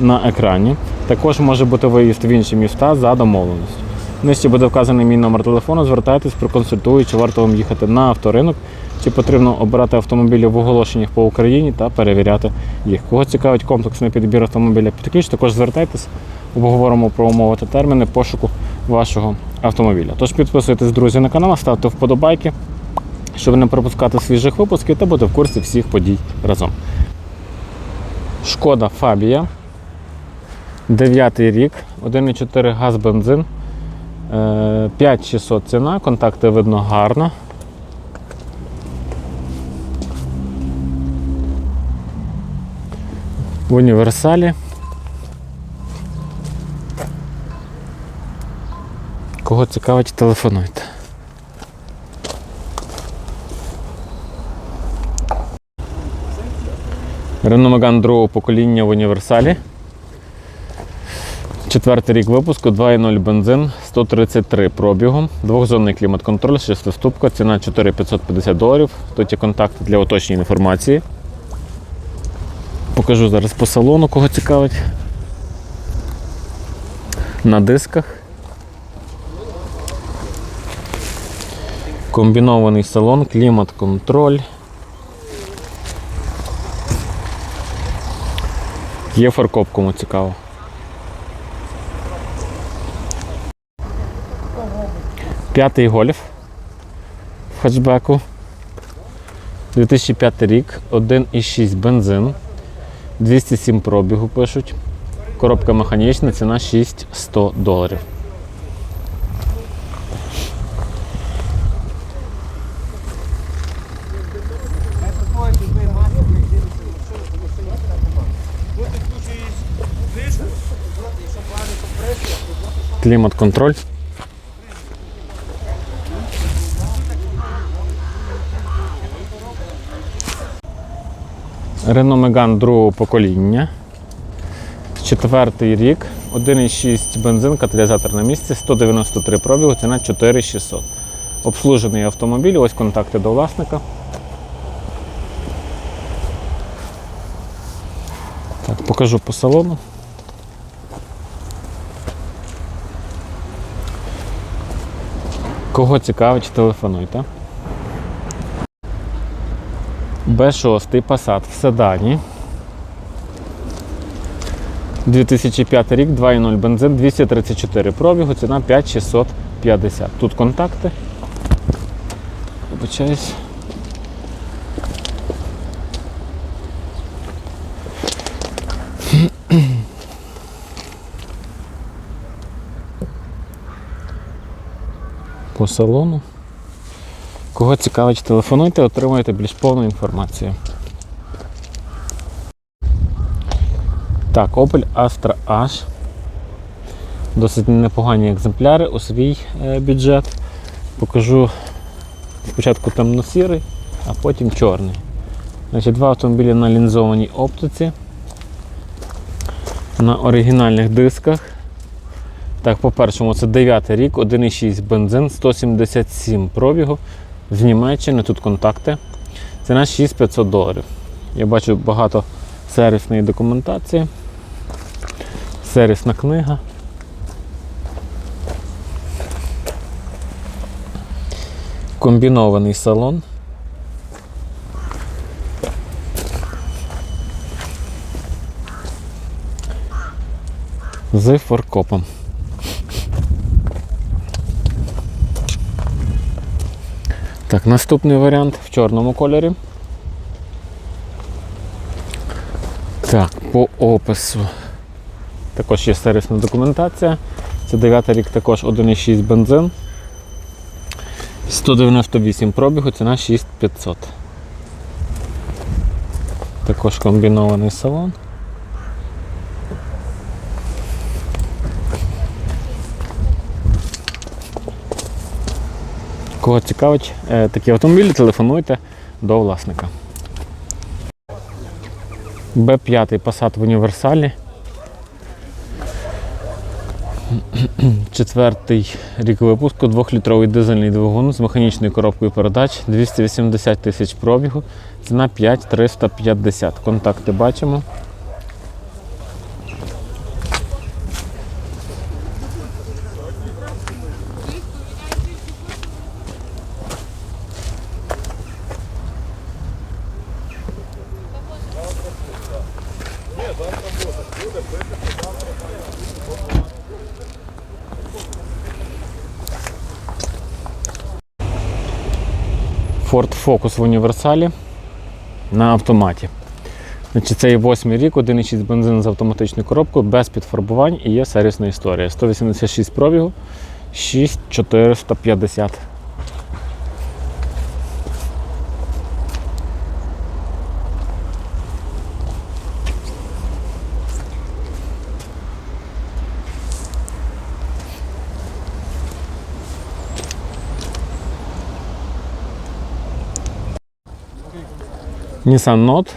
на екрані. Також може бути виїзд в інші міста за домовленістю. Нижче буде вказаний мій номер телефону. Звертайтесь, проконсультую, чи варто вам їхати на авторинок, чи потрібно обирати автомобілі в оголошеннях по Україні та перевіряти їх. Кого цікавить комплексний підбір автомобіля під ключ, також звертайтесь, обговоримо про умови та терміни пошуку вашого автомобіля. Тож підписуйтесь, друзі, на канал, ставте вподобайки, щоб не пропускати свіжих випусків та бути в курсі всіх подій разом. Шкода Фабія. Дев'ятий рік, 1,4 газ бензин. Е, 5600 ціна, контакти видно гарно. В універсалі. Кого цікавить, телефонуйте. Renault Megane другого покоління в універсалі. Четвертий рік випуску, 2.0 бензин, 133 пробігом, двохзонний клімат-контроль, шестиступка, ціна 4550 доларів. Тут є контакти для уточнення інформації. Покажу зараз по салону, кого цікавить. На дисках. Комбінований салон, клімат-контроль. Є фаркоп, кому цікаво. П'ятий гольф в хетчбеку. 2005 рік, 1,6 бензин, 207 пробігу пишуть. Коробка механічна, ціна 6100 доларів. Клімат-контроль. Renault Megane другого покоління. Четвертий рік, 1,6 бензин, каталізатор на місці, 193 пробігу, ціна 4600. Обслужений автомобіль, ось контакти до власника. Так, покажу по салону. Кого цікавить, телефонуйте. Б6 Passat в седані. 2005 рік, 2,0 бензин, 234 пробігу, ціна 5650. Тут контакти. Вибачаюсь. По салону. Кого цікавить, телефонуйте, отримуєте більш повну інформацію. Так, Opel Astra H. Досить непогані екземпляри у свій е, бюджет. Покажу спочатку темно-сірий, а потім чорний. Значить, Два автомобілі на лінзованій оптиці, на оригінальних дисках. Так, по першому це 9 рік, 1,6 бензин, 177 пробігу. З Німеччини тут контакти. Ціна 6500 доларів. Я бачу багато сервісної документації. Сервісна книга. Комбінований салон. З форкопом. Так, наступний варіант в чорному кольорі. Так, по опису. Також є сервісна документація. Це 9 рік також 1,6 бензин. 198 пробігу, ціна 6500. Також комбінований салон. Кого цікавить е, такі автомобілі, телефонуйте до власника. Б5 Passat в універсалі. Четвертий рік випуску, двохлітровий дизельний двигун з механічною коробкою передач, 280 тисяч пробігу, ціна 5350. Контакти бачимо. Focus в універсалі на автоматі. Значить, це є восьмий рік, 1,6 бензин з автоматичною коробкою, без підфарбувань і є сервісна історія. 186 пробігу, 6450. Nissan Note.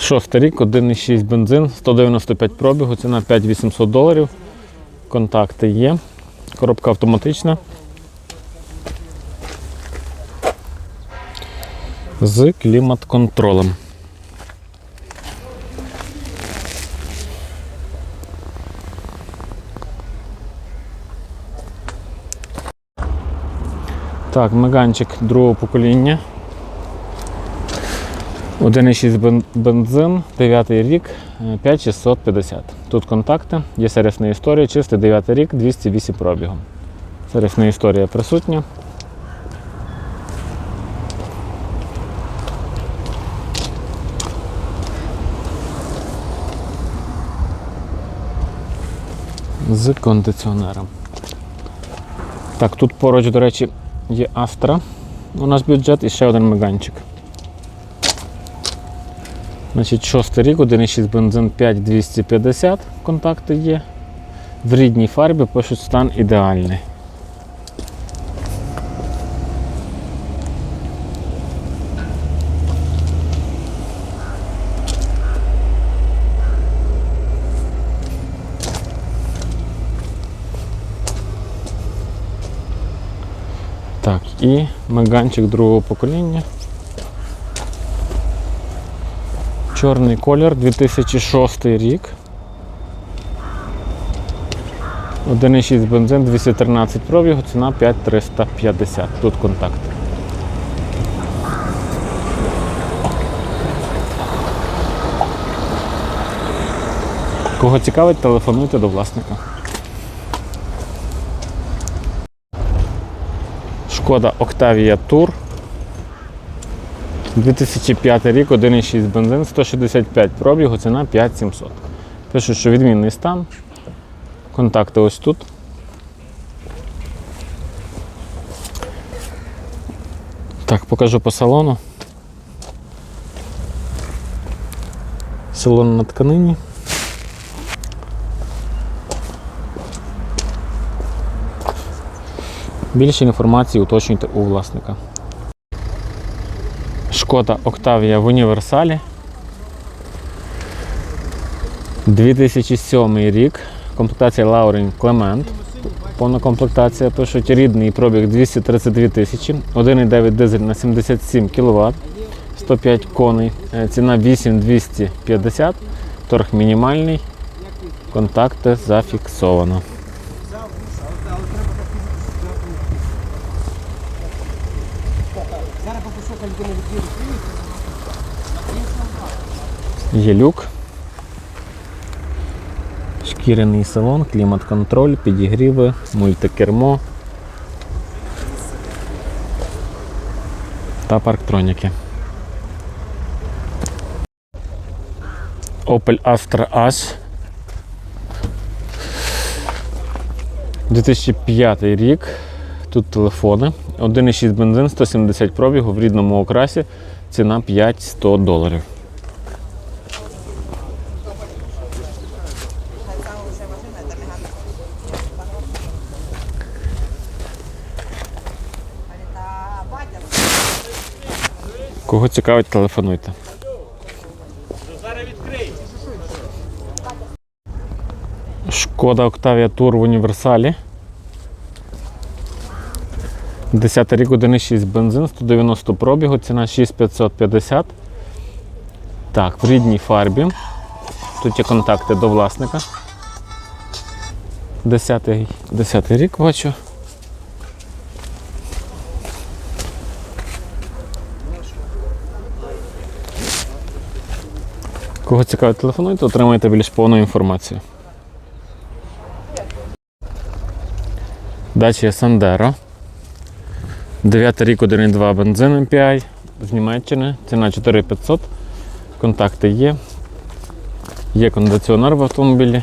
Шостий рік, 1,6 бензин, 195 пробігу, ціна 5800 доларів. Контакти є. Коробка автоматична. З клімат-контролем. Так, меганчик другого покоління. 1,6 бен- бензин, 9 рік, е, 5650. Тут контакти, є сервісна історія, чистий 9 рік, 208 пробігу. Сервісна історія присутня. З кондиціонером. Так, тут поруч, до речі, є Astra. У нас бюджет і ще один меганчик. Значить, шостий рік, 1,6 бензин 5250, контакти є. В рідній фарбі пишуть стан ідеальний. Так, і меганчик другого покоління. Чорний колір, 2006 рік. 1,6 бензин, 213 пробігу, ціна 5350. Тут контакт. Кого цікавить, телефонуйте до власника. Шкода Octavia Tour. 2005 рік, 1,6 бензин, 165 пробігу, ціна 5700. Пишуть, що відмінний стан. Контакти ось тут. Так, покажу по салону. Салон на тканині. Більше інформації уточнюйте у власника. Шкода Octavia в універсалі. 2007 рік. Комплектація Laurin Clement. Повна комплектація пишуть рідний пробіг 232 тисячі, 1,9 дизель на 77 кВт, 105 коней, Е, ціна 8250, торг мінімальний, контакти зафіксовано. Є люк. Шкіряний салон, клімат-контроль, підігріви, мультикермо та парктроніки. Opel Astra H 2005 рік. Тут телефони. 1,6 бензин, 170 пробігу в рідному окрасі. Ціна 5-100 доларів. Кого цікавить, телефонуйте. Шкода Octavia Tour в універсалі. 10 рік 1,6 бензин, 190 пробігу, ціна 6550. Так, в рідній фарбі. Тут є контакти до власника. 10, 10 рік бачу. Кого цікавить, телефонуйте, отримаєте більш повну інформацію. Дача Сандеро. 9 рік 1,2 бензин MPI з Німеччини. Ціна 4500. Контакти є. Є кондиціонер в автомобілі.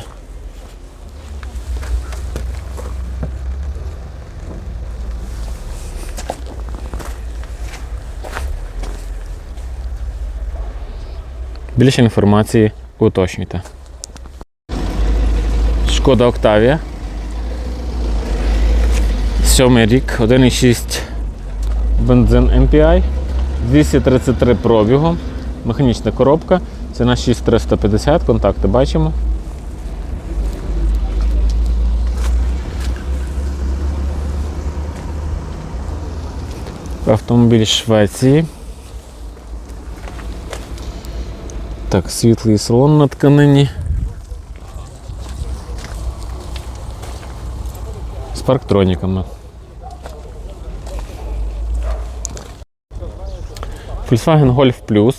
Більше інформації уточнюйте. Шкода Октавія. Сьомий рік, 1,6 бензин MPI, 233 пробігу, механічна коробка, ціна 6350, контакти бачимо. Автомобіль Швеції. Так, світлий салон на тканині. З парктроніками. Volkswagen Golf Plus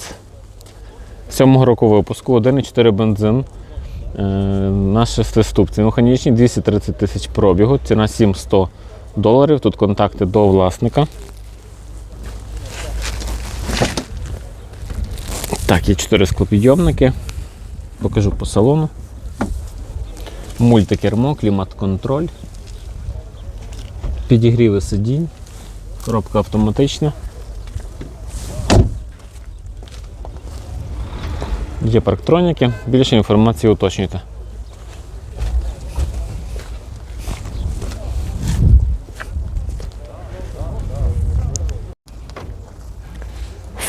7 року випуску, 1,4 бензин е, на шестиступці. Механічний 230 тисяч пробігу, ціна 700 доларів. Тут контакти до власника. Так, є 4 склопідйомники. Покажу по салону. Мультикермо, клімат-контроль. Підігріви сидінь, коробка автоматична. Є парктроніки. Більше інформації уточнюйте.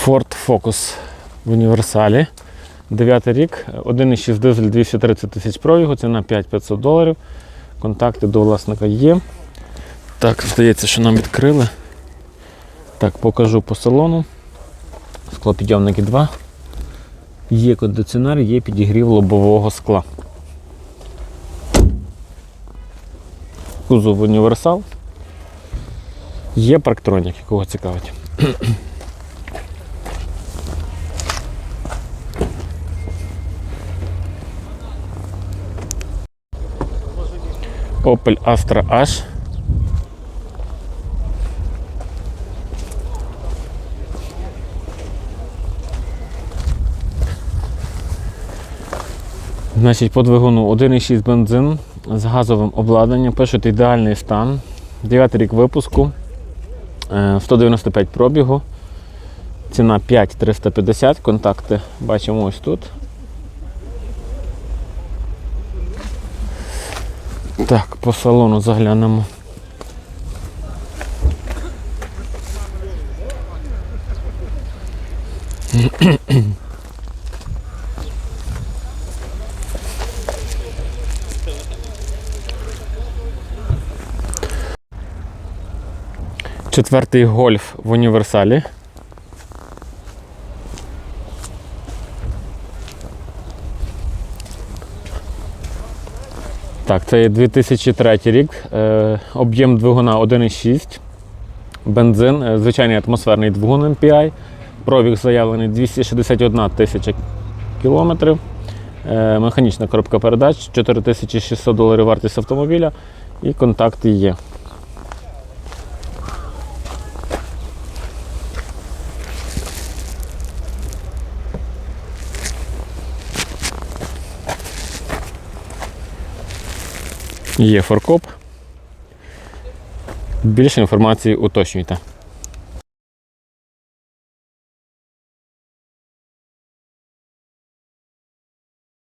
Ford Focus в універсалі. 9 рік, 1,6 дизель 230 тисяч пробігу, ціна 5500 доларів. Контакти до власника є. Так, здається, що нам відкрили. Так, покажу по салону. Склопідйомники 2. Є кондиціонер, є підігрів лобового скла. Кузов універсал. Є парктроніки, кого цікавить. Opel Astra H. Значить, по двигуну 1,6 бензин з газовим обладнанням. Пишуть ідеальний стан. 9 рік випуску. е, 195 пробігу. Ціна 5350. Контакти бачимо ось тут. Так, по салону заглянемо. Четвертий гольф в універсалі. Так, це є 2003 рік. Е, об'єм двигуна 1,6. Бензин, е, звичайний атмосферний двигун MPI. Пробіг заявлений 261 тисяча кілометрів. Е, механічна коробка передач, 4600 доларів вартість автомобіля і контакти є. Є форкоп. Більше інформації уточнюйте.